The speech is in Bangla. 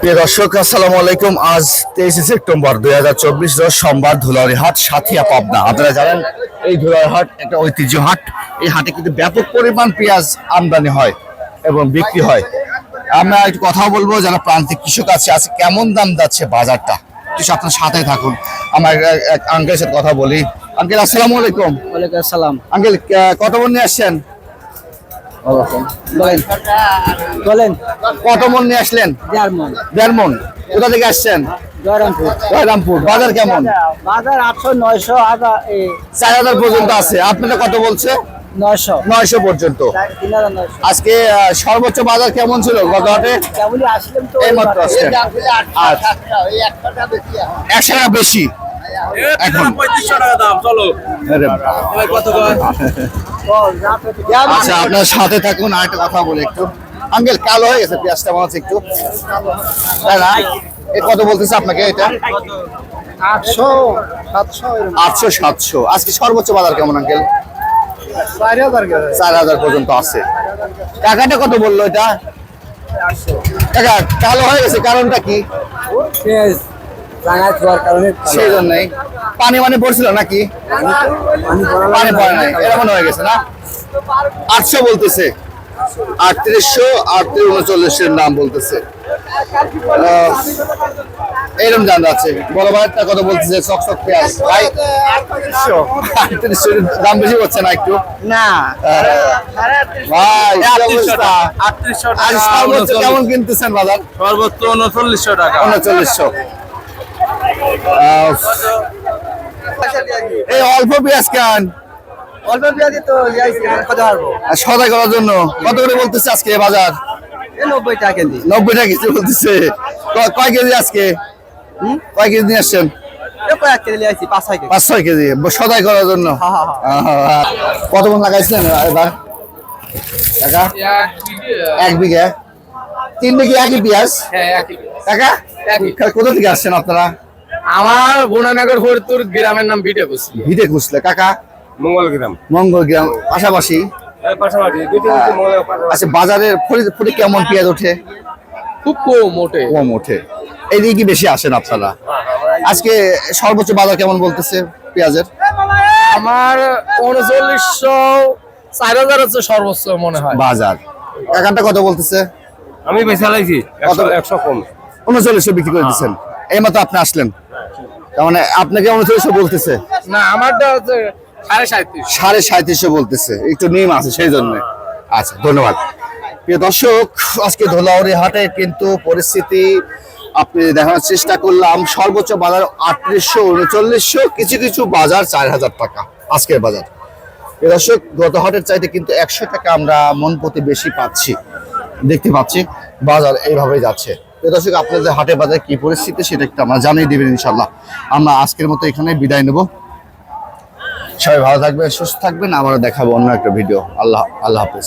প্রিয় দর্শক আসসালামু আলাইকুম। আজ তেইশে সেপ্টেম্বর দুই হাজার চব্বিশ সোমবার ধুলাউরি হাট সাথিয়া পাবনা। আপনারা জানেন এই ধুলাউরি হাট একটা ঐতিহ্য হাট এই হাটে কিন্তু ব্যাপক পরিমাণ পেঁয়াজ আমদানি হয় এবং বিক্রি হয়। আমরা একটু কথা বলব যারা প্রান্তিক কৃষক আছে আছে কেমন দাম যাচ্ছে বাজারটা? কিছু আপনার সাথে থাকুন। আমার আঙ্কেলের সাথে কথা বলি। আঙ্কেল আসসালামু আলাইকুম। ওয়ালাইকুম আসসালাম। আঙ্কেল কত নিয়ে আসছেন? বলেন। কত মন নিয়ে আসলেন? দেড় মন। কোথা থেকে আসছেন? জয়রামপুর। জয়রামপুর। বাজার কেমন? বাজার আটশো নয়শো হাজার চার হাজার পর্যন্ত আছে। আপনারা কত বলছে? নয়শো। নয়শো পর্যন্ত। আজকে সর্বোচ্চ বাজার কেমন ছিল গত হাটে আসছেন আচ্ছা। একশো টাকা বেশি। এখন পঁয়ত্রিশশো টাকা দাম চলো। আরে বাবা। কত কয়? আচ্ছা আপনার সাথে থাকুন আর একটা কথা বলি একটু। আঙ্কেল কালো হয়ে গেছে পেঁয়াজটা মনে হচ্ছে একটু। না? এ কত বলতেছে আপনাকে এটা? আটশো সাতশো আটশো সাতশো। আজকে সর্বোচ্চ বাজার কেমন আঙ্কেল? চার হাজার চার হাজার পর্যন্ত আছে। টাকাটা কত বলল এটা? টাকা কালো হয়ে গেছে কারণটা কি? খাওয়ার কারণে সেই জন্যই। পানি মানে পড়ছিল নাকি? পানি পড়ে নাই। এরকম হয়ে গেছে না? আটশো বলতেছে। আটত্রিশশো আটত্রিশ উনচল্লিশের নাম বলতেছে। এরকম জান আছে। বড় ভাইটা কত বলতেছে চক চক পেঁয়াজ। ভাই আটত্রিশশো। দাম বেশি হচ্ছে না একটু? না। ভাই আজ টাকা। কেমন কিনতেছেন বাজার? সর্বোচ্চ উনচল্লিশশো টাকা। উনচল্লিশশো। এই অল্প পেঁয়াজ কেন অল্প পেঁয়াজি তো আর সদাই করার জন্য। কত করে বলতেছে আজকে বাজার? নব্বই টাকা কেজি। নব্বই টাকা কেজি বলতেছে। কয় কেজি আজকে? কয় কেজি নিয়ে আসছেন? পাঁচ ছয় কেজি। সদাই করার জন্য। হ্যাঁ, হ্যাঁ, কত লাগাইছিলেন এবার? টাকা? এক বিঘা। তিন বিঘি একই পেঁয়াজ? টাকা? কোথা থেকে আসছেন আপনারা? আমার গুণানগর ফরিদপুর গ্রামের নাম ভিটে বসি ভিটে খুঁজলে কাকা? মঙ্গল গ্রাম। মঙ্গল গ্রাম পাশাপাশি? দুটো আচ্ছা বাজারের ফরিদপুরে কেমন পেঁয়াজ ওঠে? খুব কম মোটে কম ওঠে। এইদিকে কি বেশি আসেন আপনারা? আজকে সর্বোচ্চ বাজার কেমন বলতেছে পেঁয়াজের? আমার উনচল্লিশশো চার হাজার হচ্ছে সর্বোচ্চ মনে হয়। বাজার। এখানটা কত বলতেছে? আমি বেশি লাইছি কত? একশো কম। উনচল্লিশশো বিক্রি করে দিচ্ছেন। এই মতো আপনি আসলেন। মানে আপনাকে উনচল্লিশশো বলতেছে? না আমারটা হচ্ছে সাড়ে সাঁত্রিশ সাড়ে সাঁত্রিশশো বলতেছে একটু নিম আছে সেই জন্য। আচ্ছা ধন্যবাদ। প্রিয় দর্শক আজকে ধোলাউড়ি হাটে কিন্তু পরিস্থিতি আপনি দেখানোর চেষ্টা করলাম সর্বোচ্চ বাজার আটত্রিশশো উনচল্লিশশো কিছু কিছু বাজার চার হাজার টাকা আজকের বাজার। প্রিয় দর্শক গত হাটের চাইতে কিন্তু একশো টাকা আমরা মন প্রতি বেশি পাচ্ছি দেখতে পাচ্ছি বাজার এইভাবে যাচ্ছে। দর্শক, আপনাদের হাটে বাজারে কি পরিস্থিতি সেটা একটু আমরা জানিয়ে দেবেন ইনশাল্লাহ আমরা আজকের মতো এখানে বিদায় নেব। সবাই ভালো থাকবেন, সুস্থ থাকবেন। আবারও দেখাবো অন্য একটা ভিডিও। আল্লাহ আল্লাহ হাফেজ।